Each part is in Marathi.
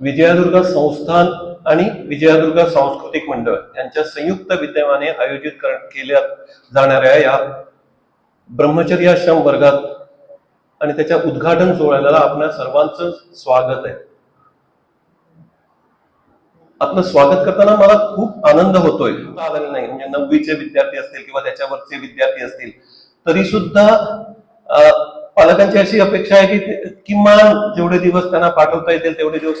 विजयादुर्ग संस्थान आणि विजयादुर्ग सांस्कृतिक मंडळ यांच्या संयुक्त विद्यमाने आयोजित केल्या जाणाऱ्या या ब्रह्मचर्य आश्रम वर्गात आणि त्याच्या उद्घाटन सोहळ्याला आपल्या सर्वांचं स्वागत आहे. आपलं स्वागत करताना मला खूप आनंद होतोय. आलेला नाही. म्हणजे नववीचे विद्यार्थी असतील किंवा त्याच्यावरचे विद्यार्थी असतील तरी सुद्धा पालकांची अशी अपेक्षा आहे की किमान जेवढे दिवस त्यांना पाठवता येतील तेवढे दिवस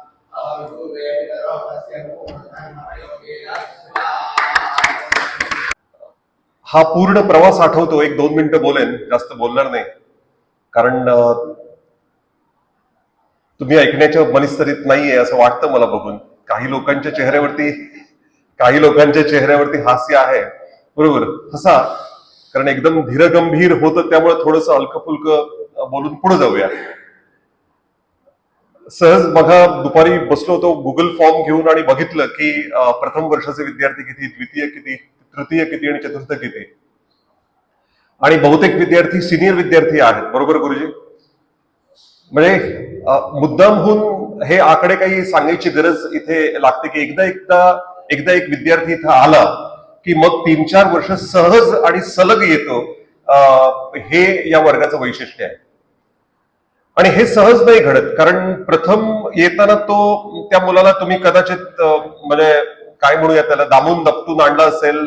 हा पूर्ण प्रवास आठवतो. एक दोन मिनिटं बोलेन. जास्त बोलणार नाही. कारण तुम्ही ऐकण्याच्या मनस्तरीत नाहीये असं वाटतं मला बघून. काही लोकांच्या चेहऱ्यावरती काही लोकांच्या चेहऱ्यावरती हास्य आहे. बरोबर? हसा. कारण एकदम धीरगंभीर होतं त्यामुळे थोडस हलकं बोलून पुढे जाऊया. सहज बघा दुपारी बसलो होतो गुगल फॉर्म घेऊन आणि बघितलं की प्रथम वर्षाचे विद्यार्थी किती द्वितीय किती तृतीय किती आणि चतुर्थ किती? आणि बहुतेक विद्यार्थी सिनियर विद्यार्थी आहेत. बरोबर गुरुजी? म्हणजे मुद्दामहून हे आकडे काही सांगायची गरज इथे लागते की एकदा एकदा एकदा एक विद्यार्थी इथं आला की मग तीन चार वर्ष सहज आणि सलग येतो हे या वर्गाचं वैशिष्ट्य आहे. आणि हे सहज नाही घडत कारण प्रथम येताना तो त्या मुलाला तुम्ही कदाचित म्हणजे काय म्हणूया त्याला दामून दपटून आणला असेल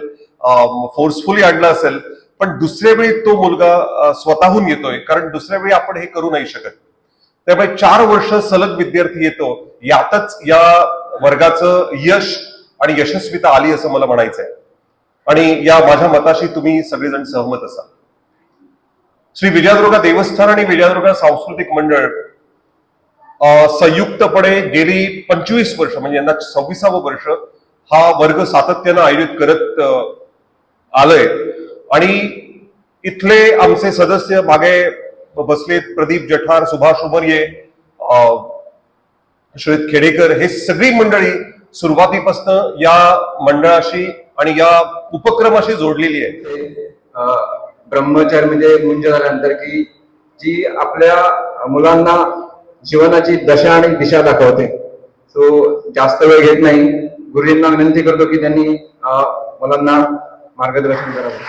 फोर्सफुली आणला असेल पण दुसऱ्या वेळी तो मुलगा स्वतःहून येतोय कारण दुसऱ्या वेळी आपण हे करू नाही शकत. त्यामुळे चार वर्ष सलग विद्यार्थी येतो यातच या वर्गाचं यश आणि यशस्वीता आली असं मला म्हणायचं आहे आणि या माझ्या मताशी तुम्ही सगळेजण सहमत असाल. श्री विजयदुर्गा देवस्थान आणि विजयदुर्गा सांस्कृतिक मंडळ संयुक्तपणे गेली पंचवीस वर्ष म्हणजे यंदा सव्वीसावं वर्ष हा वर्ग सातत्यानं आयोजित करत आलंय. आणि इथले आमचे सदस्य मागे बसलेत प्रदीप जठार सुभाष उमरिये अ, श्वेत खेडेकर हे सगळी मंडळी सुरुवातीपासून या मंडळाशी आणि या उपक्रमाशी जोडलेली आहे ब्रह्मचर्य म्हणजे गुंज झाल्यानंतर की जी आपल्या मुलांना जीवनाची दशा आणि दिशा दाखवते. सो जास्त वेळ घेत नाही. गुरुजींना विनंती करतो की त्यांनी मुलांना मार्गदर्शन करावं.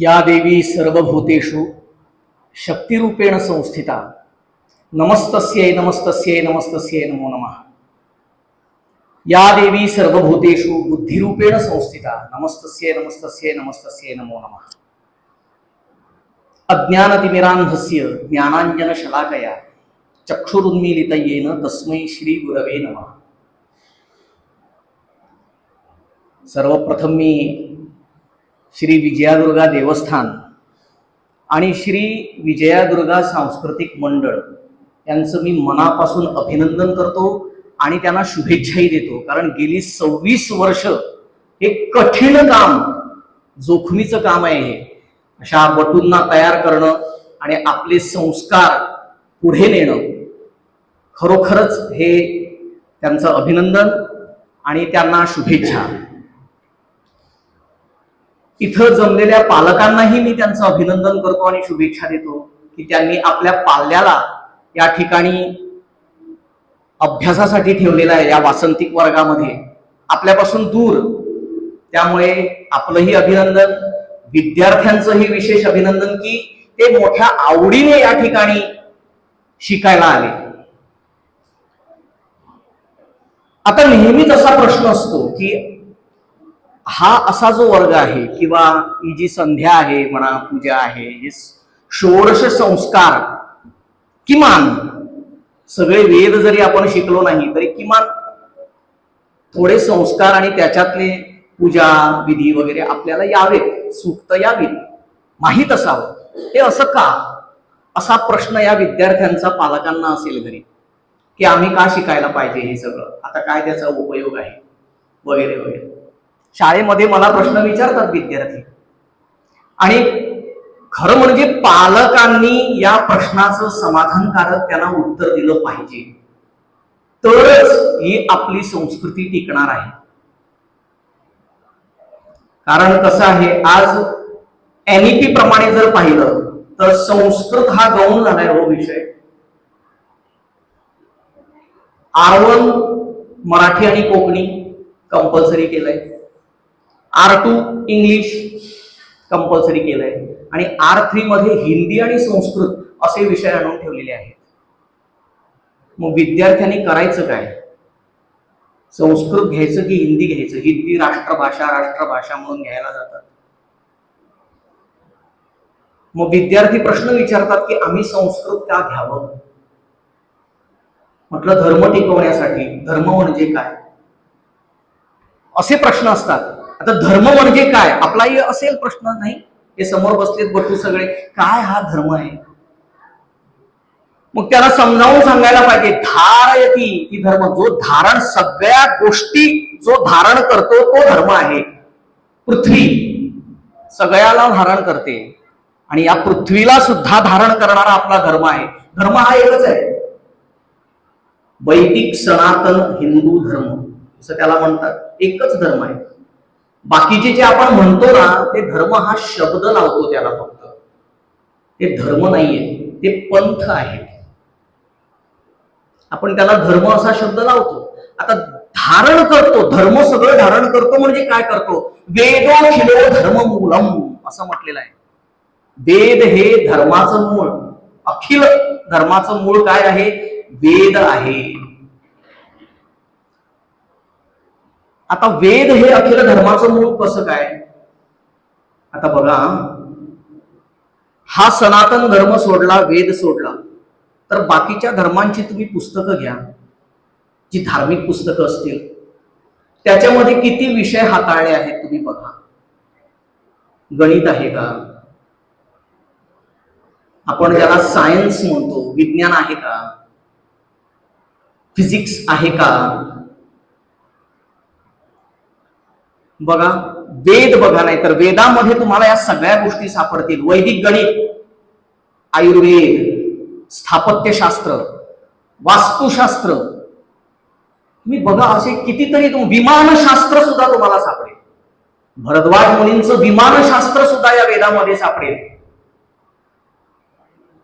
या देवी सर्वभूतेषु शक्तिरूपेण संस्थिता। नमस्तस्यै नमस्तस्यै नमस्तस्यै नमो नमः। या देवी सर्वभूतेषु बुद्धिरूपेण संस्थिता। नमस्तस्यै नमस्तस्यै नमस्तस्ये नमो नमः। अज्ञानतिमिरान्धस्य ज्ञानाञ्जनशलाकया चक्षुरुन्मीलितयेन तस्मै श्रीगुरवे नमः। सर्वप्रथम मी श्री विजयादुर्गा देवस्थान आणि श्री विजयादुर्गा सांस्कृतिक मंडळ यांचं मी मनापासून अभिनंदन करतो. आणि त्यांना शुभेच्छाही देतो. कारण गेली सव्वीस वर्ष हे कठीण काम जोखमीचं काम आहे हे. अशा बटूंना तयार करणं आणि आपले संस्कार पुढे नेणं खरोखरच हे त्यांचं अभिनंदन आणि त्यांना शुभेच्छा. इथं जमलेल्या पालकांनाही मी त्यांचं अभिनंदन करतो आणि शुभेच्छा देतो की त्यांनी आपल्या पाल्याला या ठिकाणी अभ्यासासाठी ठेवलेला आहे या वासंतिक वर्गामध्ये. आपल्यापासून दूर. त्यामुळे आपलंही अभिनंदन विद्यार्थ्यांचंही विशेष अभिनंदन की ते मोठ्या आवडीने या ठिकाणी शिकायला आले. आता नेहमीच असा प्रश्न असतो की हा असा जो वर्ग आहे किंवा ही जी संध्या आहे म्हणा पूजा आहे हे षोडश संस्कार किमान सगळे वेद जरी आपण शिकलो नाही तरी किमान थोडे संस्कार आणि त्याच्यातले पूजा विधी वगैरे आपल्याला यावेत सुक्त यावीत माहीत असावं. हे असं का? असा प्रश्न या विद्यार्थ्यांचा पालकांना असेल घरी की आम्ही का शिकायला पाहिजे हे सगळं? आता काय त्याचा उपयोग आहे? वगैरे वगैरे. शाळेमध्ये मला प्रश्न विचारतात विद्यार्थी. आणि खरं म्हणजे पालकांनी या प्रश्नाचं समाधानकारक त्यांना उत्तर दिलं पाहिजे. तरच ही आपली संस्कृती टिकणार आहे. कारण कसं आहे आज एनईपी प्रमाणे जर पाहिलं तर संस्कृत हा गौण झालाय हो विषय. आर वन मराठी आणि कोकणी कंपल्सरी केलंय. आर टू इंग्लिश कंपल्सरी केलंय. आणि आर थ्री मध्ये हिंदी आणि संस्कृत असे विषय आणून ठेवलेले आहेत. मग विद्यार्थ्यांनी करायचं काय? संस्कृत घ्यायचं की हिंदी घ्यायचं? हिंदी राष्ट्रभाषा राष्ट्रभाषा म्हणून घ्यायला जातात. मग विद्यार्थी प्रश्न विचारतात की आम्ही संस्कृत का घ्यावं? म्हटलं धर्म टिकवण्यासाठी. धर्म म्हणजे काय? असे प्रश्न असतात. आता धर्म म्हणजे काय? आपलाही असेल प्रश्न नाही. हे समोर बसलेत बटू सगळे. काय हा धर्म आहे? मग त्याला समजावून सांगायला पाहिजे धारयती ती धर्म. जो धारण सगळ्या गोष्टी जो धारण करतो तो धर्म आहे. पृथ्वी सगळ्याला धारण करते. आणि या पृथ्वीला सुद्धा धारण करणारा आपला धर्म आहे. धर्म हा एकच आहे. वैदिक सनातन हिंदू धर्म असं त्याला म्हणतात. एकच धर्म आहे. बाकीचे जे आपण म्हणतो ना ते धर्म हा शब्द लावतो त्याला फक्त. ते धर्म नाहीये ते पंथ आहेत आपण त्याला धर्म असा शब्द लावतो. आता धारण करतो धर्म सगळं धारण करतो म्हणजे काय करतो? वेदो खिलो धर्म मूलम असं म्हटलेलं आहे. वेद हे धर्माचं मूळ. अखिल धर्माचं मूळ काय आहे? वेद आहे. आता वेद हे अखिल धर्माचं मूळ कसं काय? आता बघा. हा सनातन धर्म सोडला वेद सोडला. तर बाकीच्या धर्मांची तुम्ही पुस्तकं घ्या जी धार्मिक पुस्तकं असतील. त्याच्यामध्ये किती विषय हाताळले आहेत तुम्ही बघा. गणित आहे का? आपण ज्याला सायन्स म्हणतो विज्ञान आहे का? फिजिक्स आहे का? बघा वेद बघा नाही तर वेदामध्ये तुम्हाला या सगळ्या गोष्टी सापडतील. वैदिक गणित आयुर्वेद स्थापत्यशास्त्र वास्तुशास्त्र. तुम्ही बघा असे कितीतरी तुम विमानशास्त्र सुद्धा तुम्हाला सापडेल. भरद्वाज मुलींचं विमानशास्त्र सुद्धा या वेदामध्ये सापडेल.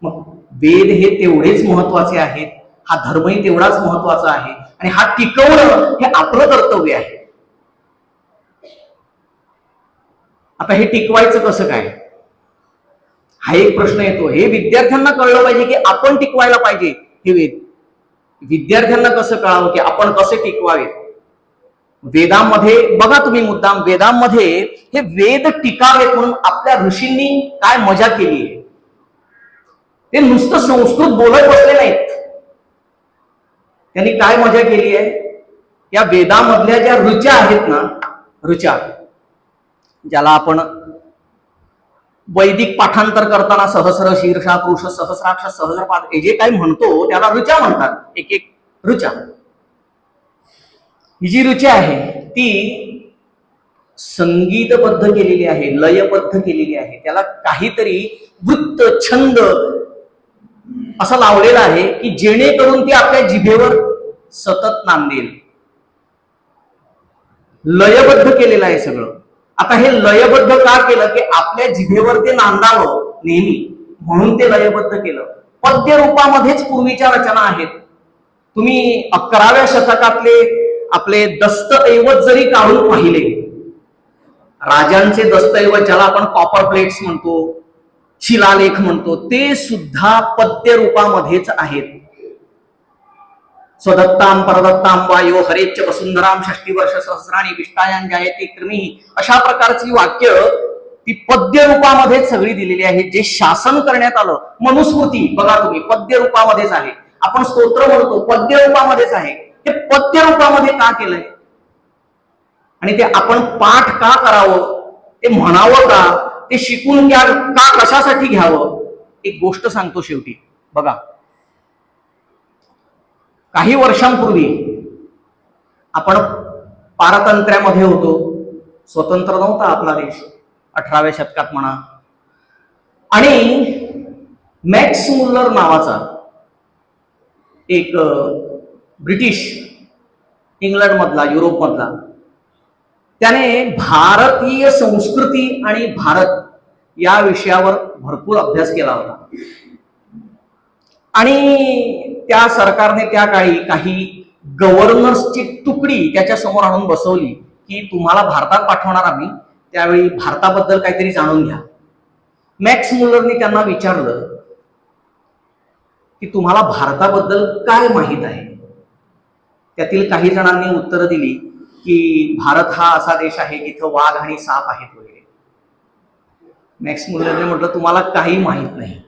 मग वेद हे तेवढेच महत्त्वाचे आहेत हा धर्मही तेवढाच महत्त्वाचा आहे आणि हा टिकवणं हे आपलं कर्तव्य आहे. आता हे टिकवायचं कसं काय? हा एक प्रश्न येतो. हे विद्यार्थ्यांना कळलं पाहिजे की आपण टिकवायला पाहिजे हे वेद. विद्यार्थ्यांना कसं कळावं की आपण कसे टिकवावे वेदामध्ये बघा तुम्ही मुद्दाम वेदांमध्ये हे वेद टिकावेत म्हणून आपल्या ऋषींनी काय मजा केली आहे? ते नुसतं संस्कृत बोलत बसले नाहीत. त्यांनी काय मजा केली आहे? या वेदामधल्या ज्या ऋचा आहेत ना ऋचा ज्याला आपण वैदिक पाठांतर करताना सहस्र शीर्षा पुरुष सहस्राक्ष सहस्रपाद हे जे काही म्हणतो त्याला ऋचा म्हणतात. एक एक ऋचा. ही जी रुची आहे ती संगीतबद्ध केलेली आहे लयबद्ध केलेली आहे. त्याला काहीतरी वृत्त छंद असं लावलेलं आहे की जेणेकरून ती आपल्या जिभेवर सतत नांदेल. लयबद्ध केलेलं आहे सगळं. आता हे लयबद्ध का केलं की आपल्या जिभेवर ते नांदावं नेहमी? म्हणून ते लयबद्ध केलं. पद्य रूपामध्येच पूर्वीच्या रचना आहेत. तुम्ही अकराव्या शतकातले आपले दस्तऐवज जरी काढून पाहिले राजांचे दस्तऐवज ज्याला आपण कॉपर प्लेट्स म्हणतो शिलालेख म्हणतो ते सुद्धा पद्य रूपामध्येच आहेत. स्वदत्ताम परदत्ताम वायो हरेच्च वसुंधराम षष्टी वर्ष सहस्राणी विष्टायान जायते कृमी. अशा प्रकारची वाक्य ती पद्य रूपामध्ये सगळी दिलेली आहे. जे शासन करण्यात आलं मनुस्मृती बघा तुम्ही पद्य रूपामध्येच आहे. आपण स्तोत्र म्हणतो पद्य रूपामध्येच आहे. ते पद्य रूपामध्ये का केलंय? आणि ते आपण पाठ का करावं? ते म्हणावं का? ते शिकून घ्या का कशासाठी घ्यावं? एक गोष्ट सांगतो शेवटी. बघा काही वर्षांपूर्वी आपण पारतंत्र्यामध्ये होतो. स्वतंत्र नव्हता आपला देश. अठराव्या शतकात म्हणा. आणि मॅक्स मुल्लर नावाचा एक ब्रिटिश इंग्लंडमधला युरोपमधला त्याने भारतीय संस्कृती आणि भारत या विषयावर भरपूर अभ्यास केला होता. आणि त्या सरकारने त्या काळी काही गव्हर्नर्सची तुकडी त्याच्यासमोर आणून बसवली की तुम्हाला भारतात पाठवणार आम्ही त्यावेळी भारताबद्दल काहीतरी जाणून घ्या. मॅक्स मुलरने त्यांना विचारलं की तुम्हाला भारताबद्दल काय माहीत आहे? त्यातील काही जणांनी उत्तरं दिली की भारत हा असा देश आहे जिथं वाघ आणि साप आहेत वगैरे. मॅक्स मुलरने म्हटलं तुम्हाला काही माहीत नाही.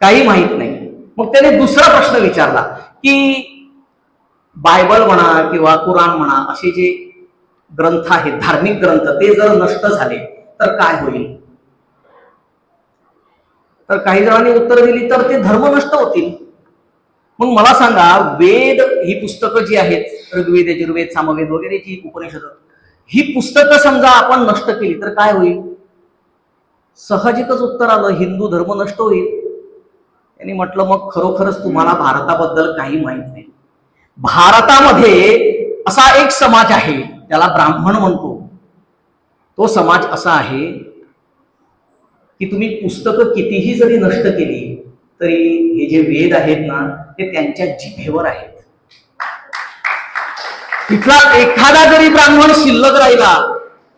काही माहीत नाही. मग त्याने दुसरा प्रश्न विचारला की बायबल म्हणा किंवा कुराण म्हणा असे जे ग्रंथ आहेत धार्मिक ग्रंथ ते जर नष्ट झाले तर काय होईल? तर काही जणांनी उत्तर दिली तर ते धर्म नष्ट होतील. मग मला सांगा वेद ही पुस्तकं जी आहेत ऋग्वेद यजुर्वेद सामवेद वगैरे जी उपनिषद ही पुस्तकं समजा आपण नष्ट केली तर काय होईल? सहजिकच उत्तर आलं हिंदू धर्म नष्ट होईल. त्यांनी म्हटलं मग खरोखरच तुम्हाला भारताबद्दल काही माहीत नाही. भारतामध्ये असा एक समाज आहे त्याला ब्राह्मण म्हणतो. तो समाज असा आहे की तुम्ही पुस्तकं कितीही जरी नष्ट केली तरी हे जे वेद आहेत ना ते त्यांच्या जिभेवर आहेत. तिथला एखादा जरी ब्राह्मण शिल्लक राहिला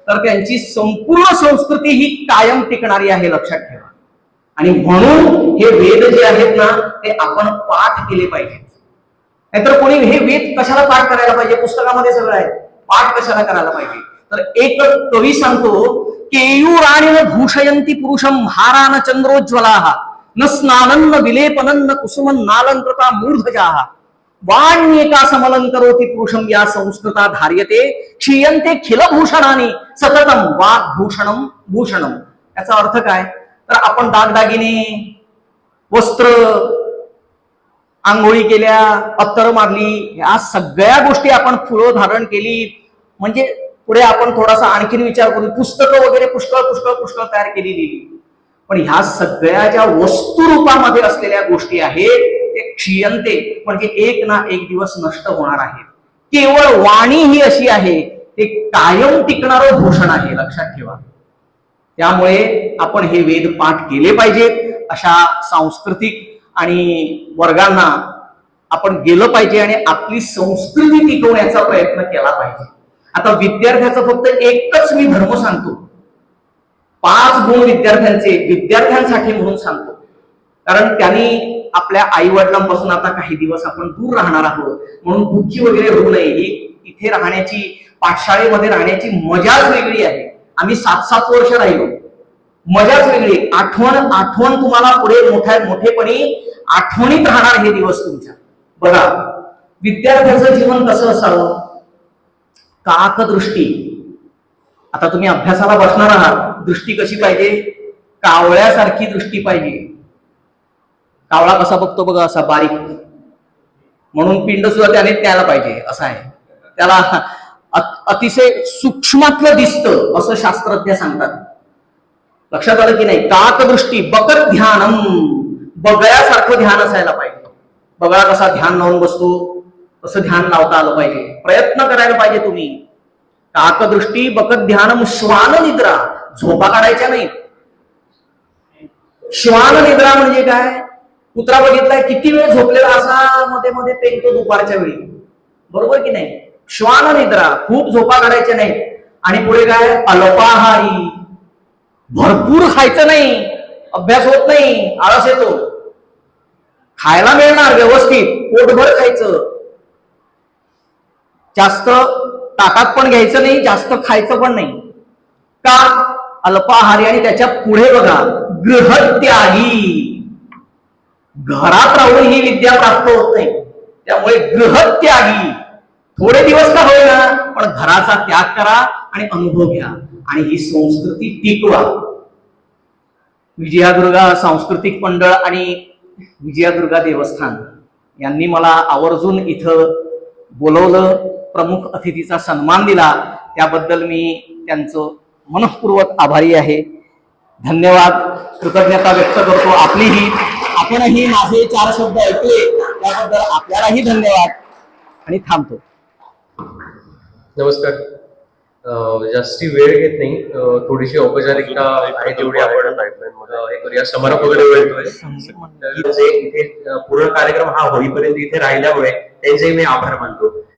तर त्यांची संपूर्ण संस्कृती ही कायम टिकणारी आहे लक्षात ठेवा. आणि म्हणून हे वेद जे आहेत ना ते आपण पाठ केले पाहिजेत. नाहीतर कोणी हे वेद कशाला पाठ करायला पाहिजे? पुस्तकामध्ये सगळं आहे. पाठ कशाला करायला पाहिजे? तर एक कवी सांगतो केयूराणी न भूषयंती पुरुषम हारान चंद्रोज्वला न स्नानन न विलेपनन न कुसुमन नालंकृता मूर्धजा। वाण्येका समलंकरोती पुरुषम या संस्कृता धार्यते। क्षीयन्ते खिलभूषणानी सततम वाग्भूषणम भूषणम याचा अर्थ काय? तर आपण दागदागिने वस्त्र आंघोळी केल्या अत्तर मारली या सगळ्या गोष्टी आपण फुलं धारण केली. म्हणजे पुढे आपण थोडासा आणखीन विचार करू. पुस्तकं वगैरे पुष्कळ पुष्कळ पुष्कळ तयार केली गेली पण ह्या सगळ्या ज्या वस्तू रूपामध्ये असलेल्या गोष्टी आहेत ते क्षीयंते. म्हणजे एक ना एक दिवस नष्ट होणार आहेत. केवळ वाणी ही अशी आहे ते कायम टिकणारं भूषण आहे. लक्षात ठेवा. त्यामुळे आपण हे वेद पाठ केले पाहिजेत अशा सांस्कृतिक आणि वर्गांना आपण गेलं पाहिजे आणि आपली संस्कृती टिकवण्याचा प्रयत्न केला पाहिजे. आता विद्यार्थ्याचा फक्त एकच मी धर्म सांगतो. पाच गुण विद्यार्थ्यांचे विद्यार्थ्यांसाठी म्हणून सांगतो. कारण त्यांनी आपल्या आई वडिलांपासून आता काही दिवस आपण दूर राहणार आहोत. म्हणून दुःखी वगैरे होऊ नये. ही इथे राहण्याची पाठशाळेमध्ये राहण्याची मजाच वेगळी आहे. आम्ही सात सात वर्ष राहिलो. मजाच वेगळी. आठवण आठवण तुम्हाला पुढे मोठ्या मोठेपणी आठवणीत राहणार हे दिवस तुमच्या. बघा विद्यार्थ्याचं जीवन कसं असावं? काकदृष्टी. आता तुम्ही अभ्यासाला बसणार आहात. दृष्टी कशी पाहिजे? कावळ्यासारखी दृष्टी पाहिजे. कावळा कसा बघतो बघा असा बारीक. म्हणून पिंड सुद्धा त्याने त्याला पाहिजे. असं आहे. त्याला अतिशय सूक्ष्मातलं दिसतं असं शास्त्रज्ञ सांगतात. लक्षात आलं की नाही? काकदृष्टी बकत ध्यानम. बगळ्यासारखं ध्यान असायला पाहिजे. बगळा कसा ध्यान लावून बसतो तसं ध्यान लावता आलं पाहिजे. प्रयत्न करायला पाहिजे तुम्ही. काकदृष्टी बकत ध्यानम श्वान निद्रा. झोपा काढायच्या नाही श्वान निद्रा म्हणजे काय? कुत्रा बघितलाय किती वेळ झोपलेला असा मध्ये मध्ये पेंगतो दुपारच्या वेळी. बरोबर की नाही? श्वान निद्रा खूप झोपा काढायच्या नाही आणि पुढे काय? अल्पाहारी. भरपूर खायचं नाही अभ्यास होत नाही आळस येतो. खायला मिळणार व्यवस्थित पोटभर खायचं. जास्त ताटात पण घ्यायचं नाही जास्त खायचं पण नाही. का? अल्पाहारी आणि त्याच्या पुढे बघा गृहत्यागी. घरात राहून ही विद्या प्राप्त होत नाही. त्यामुळे गृहत्यागी. थोडे दिवस का होईना पण घराचा त्याग करा आणि अनुभव घ्या. आणि ही संस्कृती टिकवा. विजयादुर्गा सांस्कृतिक मंडळ आणि विजयादुर्गा देवस्थान यांनी मला आवर्जून इथं बोलवलं प्रमुख अतिथीचा सन्मान दिला. त्याबद्दल मी त्यांचं मनःपूर्वक आभारी आहे. धन्यवाद. कृतज्ञता व्यक्त करतो आपलीही. आपणही माझे चार शब्द ऐकले त्याबद्दल आपल्यालाही धन्यवाद. आणि थांबतो. नमस्कार. अं, जास्ती वेळ घेत नाही. थोडीशी औपचारिकता आहे तेवढी आपण हे करूया. समारोप वगैरे इथे अं, पूर्ण कार्यक्रम हा होईपर्यंत इथे राहिल्यामुळे त्यांचे मी आभार मानतो.